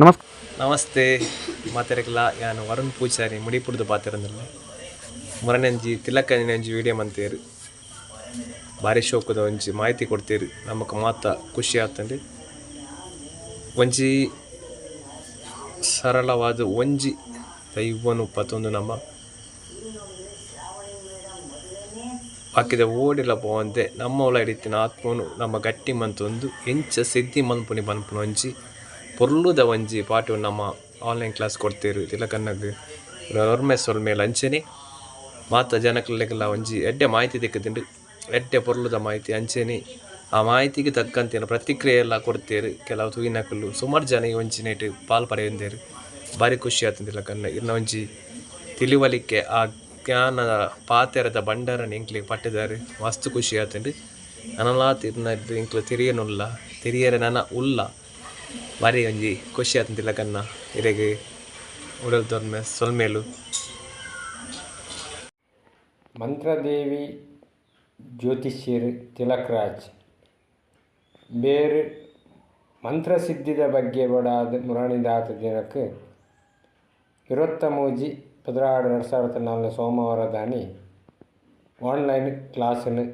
ನಮಸ್ಕಾರ ನಮಸ್ತೆ. ಮಾತಾಡಕ್ಕಿಲ್ಲ ನಾನು ವರುಣ್ ಪೂಜಾರಿ ಮುಡಿಪುಡ್ದು ಪಾತಿರಂದಿಲ್ಲ ಮುರನಂಜಿ ತಿಲಕ್ಕ ನೆಂಜಿ ವಿಡಿಯೋ ಮಂತೇರು. ಭಾರಿ ಶೋಕದ ಒಂಜಿ ಮಾಹಿತಿ ಕೊಡ್ತೀರಿ. ನಮಗೆ ಮಾತ ಖುಷಿ ಆಗ್ತದೆ. ಒಂಜಿ ಸರಳವಾದ ಒಂಜಿ ದೈವನು ಪತ್ತೊಂದು ನಮ್ಮ. ಹಾಕಿದ ಓಡಿಲ್ಲ ಪೋವಂತೆ ನಮ್ಮ ಒಳ ಹಿಡಿತಿನ ಆತ್ಮನು ನಮ್ಮ ಗಟ್ಟಿ ಮಂತೊಂದು, ಎಂಚ ಸಿದ್ಧಿ ಮನ್ಪುನಿ ಮನ್ಪುನ ಒಂಜಿ ಪೊರ್ಲುದ ಒಂಜಿ ಪಾಠ ನಮ್ಮ ಆನ್ಲೈನ್ ಕ್ಲಾಸ್ ಕೊಡ್ತೀರಿ ತಿಲಕನ್ನಗ್ ಒರ್ಮೆ ಸೊಲ್ಮೆ ಅಂಚೆನೆ ಮಾತ ಜನಕ್ಲೆಲ್ಲ ಒಂಜಿ ಎಡ್ಡೆ ಮಾಹಿತಿ ದಿಕ್ಕದಿಂಡು ಎಡ್ಡೆ ಪೊರ್ಲುದ ಮಾಹಿತಿ ಅಂಚೆನೆ ಆ ಮಾಹಿತಿಗೆ ತಕ್ಕಂತೆನ ಪ್ರತಿಕ್ರಿಯೆ ಎಲ್ಲ ಕೊಡ್ತೀರಿ ಕೆಲವು ತೂಯಿನಕಲ್ಲು ಸುಮಾರು ಜನ ಈ ಒಂಜಿ ನೈಟ್ ಪಾಲ್ ಪಡೆಯಂದೇರು ಭಾರಿ ಖುಷಿ ಆಗ್ತದೆ ಕನ್ನ ಇನ್ನು ಒಂಜಿ ತಿಳಿವಲಿಕೆ ಆ ಜ್ಞಾನದ ಪಾತೆರದ ಭಂಡಾರ ಇಂಕ್ಲಿಗೆ ಪಟ್ಟಿದ್ದಾರೆ ಮಸ್ತ್ ಖುಷಿ ಆತಂಡು ನನಲಾ ತಿರ್ನ ಇಂಕ್ಲು ತಿರಿಯನುಲ್ಲ ತಿರಿಯರೆ ನನ್ನ ಉಲ್ಲ ಬಾರಿ ಒಂಜಿ ಖುಷಿ ಆತಂತಿಲ್ಲ ಕನ್ನ ಇರೆಗೆ ಉಡಲ್ ತೊರ್ಮೆ ಸೊಲ್ಮೇಲು ಮಂತ್ರದೇವಿ ಜ್ಯೋತಿಷ್ಯರ್ ತಿಲಕ್ರಾಜ್ ಬೇರೆ ಮಂತ್ರಸಿದ್ಧಿದ ಬಗ್ಗೆ ಬಡಾದ ಮುರಾಣಿದಾತ ದಿನಕ್ಕೆ ಇರುವತ್ತ ಮೂಜಿ ಪದಿನಾರು ಎರಡು ಸಾವಿರದ ನಾಲ್ಕು ಸೋಮವಾರ ದಾನಿ ಆನ್ಲೈನ್ ಕ್ಲಾಸನ್ನು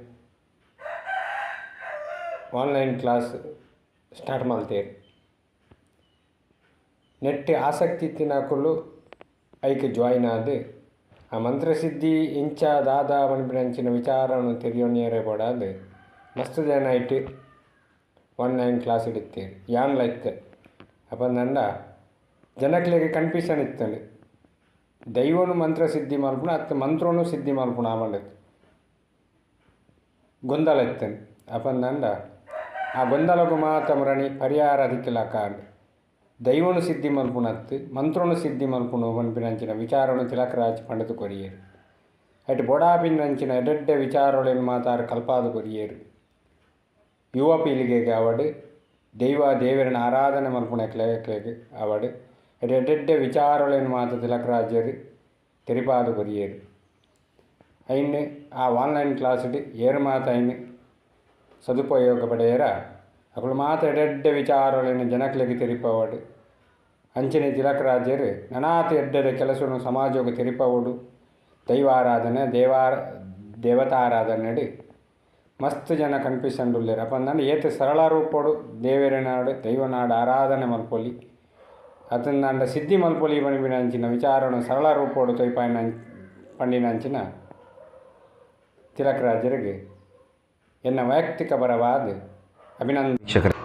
ಆನ್ಲೈನ್ ಕ್ಲಾಸ್ ಸ್ಟಾರ್ಟ್ ಮಾಡ್ತೇವೆ ನೆಟ್ ಆಸಕ್ತಿ ತಿನ್ನಾಕೊಳ್ಳು, ಐಕೆ ಜಾಯಿನ್ ಆದ್. ಆ ಮಂತ್ರಸಿದ್ಧಿ ಇಂಚ ದಾದ ಮನ್ಪಿನಂಚಿನ ವಿಚಾರವನ್ನು ತೆರೆಯೋಣಿಯರೆ ಪಡಾದು ಮಸ್ತ್ ಜನ ಇಟ್ಟು ಆನ್ಲೈನ್ ಕ್ಲಾಸ್ ಇಡುತ್ತೀರಿ ಯಾನ್ಲ ಅಪ್ಪ ನಂಡ ಜನಕ್ಲೆಗೆ ಕನ್ಫ್ಯೂಷನ್ ಇತ್ತಂಡು ದೈವನು ಮಂತ್ರ ಸಿದ್ಧಿ ಮಲ್ಪುಣ ಅತ್ತ ಮಂತ್ರನು ಸಿದ್ಧಿ ಮಲ್ಪುಣ ಆಮೇಲೆ. ಗೊಂದಲ ಇತ್ತನೆ ಅಪ್ಪ ನಂಡ ಆ ಗೊಂದಲಗು ಮಾತ ಮುರಣಿ ಪರಿಹಾರ ದಿಕ್ಕಿಲ್ಲ ಕಾಂಡು ದೈವನು ಸಿದ್ಧಿ ಮಲ್ಪುಣತ್ತು ಮಂತ್ರನು ಸಿದ್ಧಿ ಮಲ್ಪುಣ ಮನ್ಪಿನಂಚಿನ ವಿಚಾರನು ತಿಲಕರಾಜ್ ಪಂಡದು ಕೊರಿಯೇರು. ಅಟ್ ಬೊಡಾಪಿನಂಚಿನ ಎಡೆಡ್ಡೆ ವಿಚಾರಗಳನ್ನು ಮಾತಾರು ಕಲ್ಪಾದು ಕೊರಿಯೇರು. ಯುವ ಪೀಳಿಗೆಗೆ ಅವಡು, ದೈವ ದೇವರನ ಆರಾಧನೆ ಮಲ್ಪುಣ ಕ್ಲೇಗೆ ಅವಡು ಅಟ್ ಎಡೆಡ್ಡೆ ವಿಚಾರಗಳನ್ನು ಮಾತು ತಿಲಕರಾಜರು ತೆರಿಪಾದು ಕೊರಿಯೇರು. ಐನ್ ಆ ಆನ್ಲೈನ್ ಕ್ಲಾಸ್ಡ್ ಏರು ಮಾತ ಸದುಪಯೋಗ ಪಡೆಯರ ಅಪ್ಪಳು ಮಾತ ಎಡೆಡ್ಡೆ ವಿಚಾರಗಳನ್ನು ಜನಕ್ಲೆಗೆ ತೆರಿಪವಡು. ಅಂಚನೆ ತಿಲಕರಾಜರು ನನಾತ ಎಡ್ಡದ ಕೆಲಸವನ್ನು ಸಮಾಜೋಗ ತೆರಿಪವಡು ದೈವಾರಾಧನೆ ದೇವಾರ ದೇವತಾರಾಧನೆ ಮಸ್ತ್ ಜನ ಕನ್ಫ್ಯೂಷನ್ ಅಪ್ಪಂದ್ರೆ ಏತ ಸರಳ ರೂಪಡು ದೇವರನಾಡು ದೈವನಾಡು ಆರಾಧನೆ ಮಲ್ಪೊಲಿ. ಅತಂದಾಂಡ ಸಿದ್ಧಿ ಮಲ್ಪೊಲಿ ಪಣಿಪಿನಂಚಿನ ವಿಚಾರವನ್ನು ಸರಳ ರೂಪೋಡು ತೊಯ್ಪಾಯಿನ ಪಂಡಿನಂಚಿನ ತಿಲಕರಾಜರಿಗೆ ಎನ್ನ ವೈಯಕ್ತಿಕ ಪರವಾದ ಅಭಿನಂದನೆ